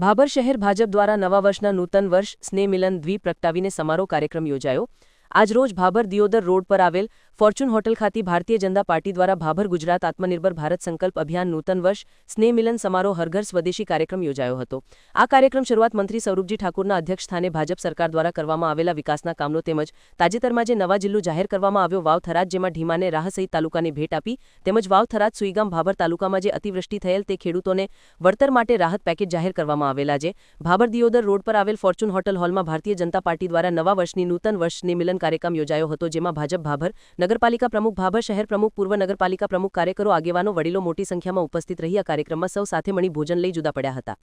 ભાભર શહેર ભાજપ દ્વારા નવા વર્ષના નૂતન વર્ષ સ્નેહ મિલન દ્વીપ પ્રગટાવીને સમારોહ કાર્યક્રમ યોજાયો. આજરોજ ભાભર દિયોદર રોડ પર આવેલ ફોર્ચ્યુન હોટલ ખાતે ભારતીય જનતા પાર્ટી દ્વારા ભાભર ગુજરાત આત્મનિર્ભર ભારત સંકલ્પ અભિયાન નૂતન વર્ષ સ્નેહ મિલન સમારોહ હરઘર સ્વદેશી કાર્યક્રમ યોજાયો હતો. આ કાર્યક્રમ શરૂઆત મંત્રી સૌરભજી ઠાકુરના અધ્યક્ષ સ્થાને ભાજપ સરકાર દ્વારા કરવામાં આવેલા વિકાસના કામનો તેમજ તાજેતરમાં જે નવા જિલ્લો જાહેર કરવામાં આવ્યો વાવ થરાદ જેમાં ઢીમાને રાહ સહિત તાલુકાની ભેટ આપી તેમજ વાવ થરાદ સુઈગામ ભાભર તાલુકામાં જે અતિવૃષ્ટિ થયેલ તે ખેડૂતોને વળતર માટે રાહત પેકેજ જાહેર કરવામાં આવેલા છે. ભાભર દિયોદર રોડ પર આવેલ ફોર્ચ્યુન હોટલ હોલમાં ભારતીય જનતા પાર્ટી દ્વારા નવા વર્ષની નૂતન વર્ષની મિલન કાર્યક્રમ યોજાયો હતો, જેમાં ભાજપ ભાભર, નગરપાલિકા પ્રમુખ ભાભર, શહેર પ્રમુખ, પૂર્વ નગરપાલિકા પ્રમુખ, કાર્યકરો, આગેવાનો, વડીલો મોટી સંખ્યામાં ઉપસ્થિત રહી આ કાર્યક્રમમાં સૌ સાથે મળી ભોજન લઈ જુદા પડ્યા હતા.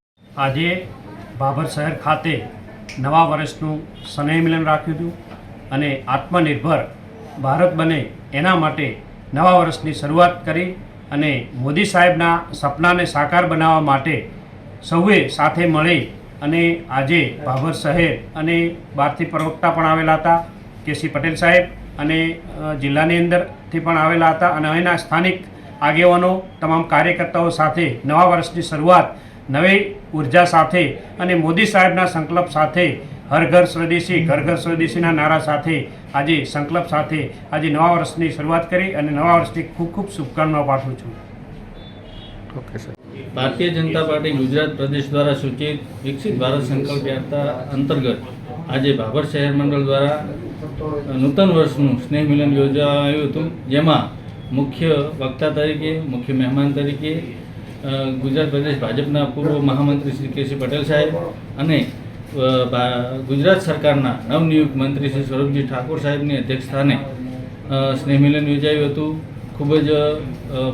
આજે ભાભર શહેર ખાતે નવા વર્ષનું સ્નેહ મિલન રાખ્યું હતું અને આત્મનિર્ભર ભારત બને એના માટે નવા વર્ષની શરૂઆત કરી અને મોદી સાહેબના સપનાને સાકાર બનાવવા માટે સૌએ સાથે મળી અને આજે ભાભર શહેર અને બહારથી પ્રવક્તા પણ આવેલા હતા. કેસી પટેલ સાહેબ અને જિલ્લાની અંદરથી પણ આવેલા હતા અને અહીંના સ્થાનિક આગેવાનો તમામ કાર્યકર્તાઓ સાથે નવા વર્ષની શરૂઆત નવી ઊર્જા સાથે અને મોદી સાહેબના સંકલ્પ સાથે હર ઘર સ્વદેશી ઘર ઘર સ્વદેશીના નારા સાથે આજે સંકલ્પ સાથે આજે નવા વર્ષની શરૂઆત કરી અને નવા વર્ષની ખૂબ ખૂબ શુભકામનાઓ પાઠવું છું. Okay sir. Bharatiya Janata party Gujarat પ્રદેશ દ્વારા સૂચિત વિકસિત ભારત સંકલ્પ યાત્રા અંતર્ગત આજે ભાભર શહેર મંડળ દ્વારા નૂતન વર્ષનું સ્નેહ મિલન યોજાયું હતું. જેમાં મુખ્ય વક્તા તરીકે, મુખ્ય મહેમાન તરીકે ગુજરાત પ્રદેશ ભાજપના પૂર્વ મહામંત્રી શ્રી કેસી પટેલ સાહેબ અને ગુજરાત સરકારના નવનિયુક્ત મંત્રી શ્રી સ્વરૂપજી ઠાકોર સાહેબની અધ્યક્ષસ્થાને સ્નેહ મિલન યોજાયું હતું. ખૂબ જ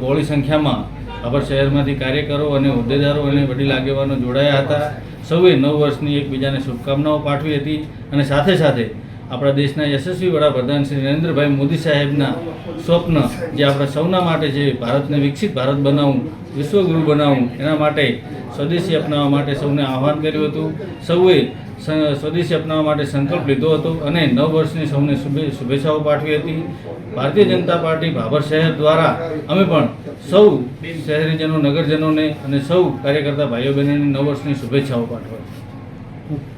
બહોળી સંખ્યામાં ભાભર શહેરમાંથી કાર્યકરો અને હોદ્દેદારો અને વડીલ આગેવાનો જોડાયા હતા. સૌએ નવ વર્ષની એકબીજાને શુભકામનાઓ પાઠવી હતી અને સાથે સાથે આપણા દેશના યશસ્વી વડાપ્રધાન શ્રી નરેન્દ્રભાઈ મોદી સાહેબના સ્વપ્ન જે આપણા સૌના માટે છે, ભારતને વિકસિત ભારત બનાવવું વિશ્વગુરુ બનાવવું એના માટે સ્વદેશી અપનાવવા માટે સૌને આહવાન કર્યું હતું. સૌએ સ્વદેશી અપનાવવા માટે સંકલ્પ લીધો હતો અને નવ વર્ષની સૌને શુભેચ્છાઓ પાઠવી હતી. ભારતીય જનતા પાર્ટી ભાભર શહેર દ્વારા અમે પણ સૌ શહેરીજનો, નગરજનોને અને સૌ કાર્યકર્તા ભાઈઓ બહેનોને નવ વર્ષની શુભેચ્છાઓ પાઠવી.